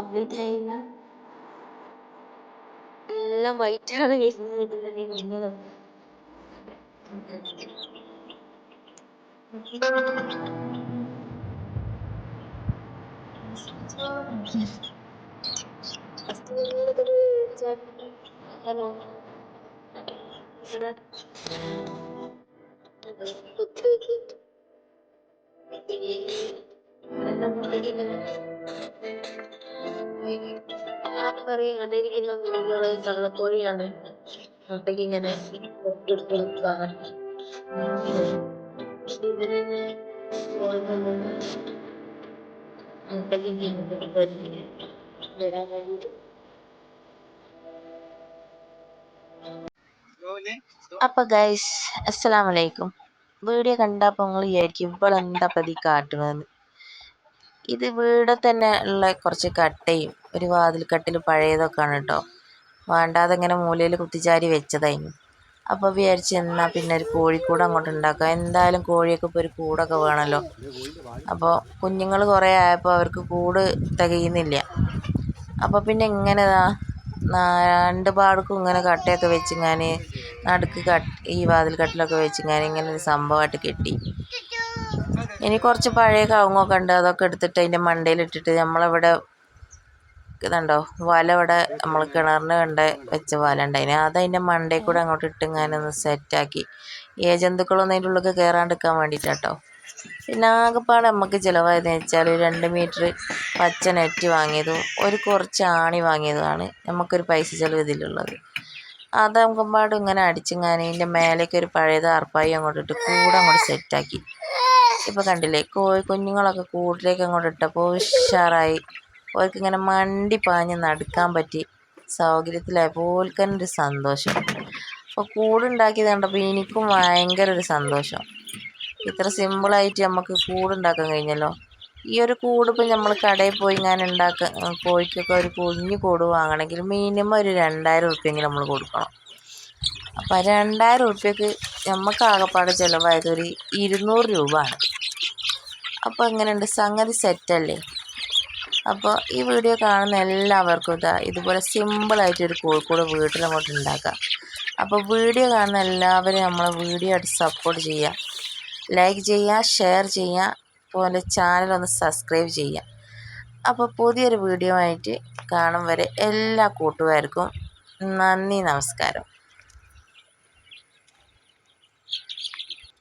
Complete रहेगा ಎಲ್ಲ white Thank you. വരുന്നത് ഹലോ കള്ളക്കോഴിയാണ് മുട്ടയ്ക്ക് ഇങ്ങനെ അപ്പൊ ഗൈസ് അസ്സലാം വലൈക്കും വീഡിയോ കണ്ടപ്പോൾ നിങ്ങൾ വിചാരിക്കും ഇപ്പോൾ എന്താ പ്രതി കാട്ടുന്നതെന്ന് ഇത് വീട് തന്നെ ഉള്ള കുറച്ച് കട്ടയും ഒരു വാതിൽ കട്ടിൽ പഴയതൊക്കെയാണ് കേട്ടോ വേണ്ടാതെ ഇങ്ങനെ മൂലയിൽ കുത്തിച്ചാരി വെച്ചതായിരുന്നു അപ്പോൾ വിചാരിച്ച് എന്നാൽ പിന്നെ ഒരു കോഴിക്കൂട് അങ്ങോട്ട് ഉണ്ടാക്കാം. എന്തായാലും കോഴിയൊക്കെ ഇപ്പോൾ ഒരു കൂടൊക്കെ വേണമല്ലോ അപ്പോൾ കുഞ്ഞുങ്ങൾ കുറേ ആയപ്പോൾ അവർക്ക് കൂട് തികയുന്നില്ല. അപ്പോൾ പിന്നെ ഇങ്ങനെ രണ്ട് പാടക്കും ഇങ്ങനെ കട്ടയൊക്കെ വെച്ച് ഞാൻ നടുക്ക് കട്ട് ഈ വാതിൽ കട്ടിലൊക്കെ വെച്ച് ഞാൻ ഇങ്ങനെ ഒരു സംഭവമായിട്ട് കെട്ടി. ഇനി കുറച്ച് പഴയ കവുങ്ങൊക്കെ ഉണ്ട് അതൊക്കെ എടുത്തിട്ട് അതിന്റെ മണ്ടയിലിട്ടിട്ട് നമ്മളിവിടെ ഇതുണ്ടോ? വല ഇവിടെ നമ്മൾ കിണറിന് കണ്ട വെച്ച വല ഉണ്ടായിന് അത് അതിന്റെ മണ്ടയിൽ കൂടെ അങ്ങോട്ട് ഇട്ട് ഞാനൊന്ന് സെറ്റാക്കി ഏ ജന്തുക്കളൊന്നും അതിന്റെ ഉള്ളിൽ കയറാണ്ടിരിക്കാൻ വേണ്ടിയിട്ടാട്ടോ പിന്നെ ആകെപ്പാടെ നമുക്ക് ചിലവായതെന്ന് വെച്ചാൽ രണ്ട് മീറ്റർ പച്ച നെറ്റ് വാങ്ങിയതും ഒരു കുറച്ച് ആണി വാങ്ങിയതുമാണ് നമുക്കൊരു പൈസ ചിലവ് ഇതിലുള്ളത്. അത് നമുക്കെമ്പാടും ഇങ്ങനെ അടിച്ചിങ്ങനെ ഇതിന്റെ മേലേക്ക് ഒരു പഴയത് അർപ്പായി അങ്ങോട്ട് ഇട്ട് കൂടെ അങ്ങോട്ട് സെറ്റാക്കി ഇപ്പോൾ കണ്ടില്ലേ? കോഴി കുഞ്ഞുങ്ങളൊക്കെ കൂട്ടിലേക്ക് അങ്ങോട്ട് ഇട്ടപ്പോൾ ഉഷാറായി. ഓർക്ക് ഇങ്ങനെ മണ്ടി പാഞ്ഞ് നടക്കാൻ പറ്റി. സൗകര്യത്തിലായപ്പോൾ ഒരു സന്തോഷം. അപ്പോൾ കൂടുണ്ടാക്കിയത് കണ്ടപ്പോൾ എനിക്കും ഭയങ്കര ഒരു സന്തോഷം. ഇത്ര സിമ്പിളായിട്ട് നമുക്ക് കൂടുണ്ടാക്കാൻ കഴിഞ്ഞല്ലോ. ഈ ഒരു കൂട് ഇപ്പം നമ്മൾ കടയിൽ പോയി ഞാൻ ഉണ്ടാക്കാൻ കോഴിക്കൊക്കെ ഒരു കുഞ്ഞു കൂട് വാങ്ങണമെങ്കിൽ മിനിമം ഒരു രണ്ടായിരം ഉറുപ്പ്യെങ്കിലും നമ്മൾ കൊടുക്കണം. അപ്പം രണ്ടായിരം ഉറുപ്പ്യക്ക് നമുക്ക് ആകെപ്പാടെ ചിലവായത് ഒരു ഇരുന്നൂറ് രൂപ ആണ് അപ്പോൾ എങ്ങനെയുണ്ട്? സംഗതി സെറ്റല്ലേ അപ്പോൾ ഈ വീഡിയോ കാണുന്ന എല്ലാവർക്കും ഇതാ ഇതുപോലെ സിമ്പിളായിട്ടൊരു കോഴിക്കോട് വീട്ടിൽ അങ്ങോട്ട് ഉണ്ടാക്കാം. അപ്പോൾ വീഡിയോ കാണുന്ന എല്ലാവരും നമ്മളെ വീഡിയോ ആയിട്ട് സപ്പോർട്ട് ചെയ്യുക ലൈക്ക് ചെയ്യുക ഷെയർ ചെയ്യുക അതുപോലെ ചാനൽ ഒന്ന് സബ്സ്ക്രൈബ് ചെയ്യുക അപ്പോൾ പുതിയൊരു വീഡിയോ ആയിട്ട് കാണും വരെ എല്ലാ കൂട്ടുകാർക്കും നന്ദി നമസ്കാരം.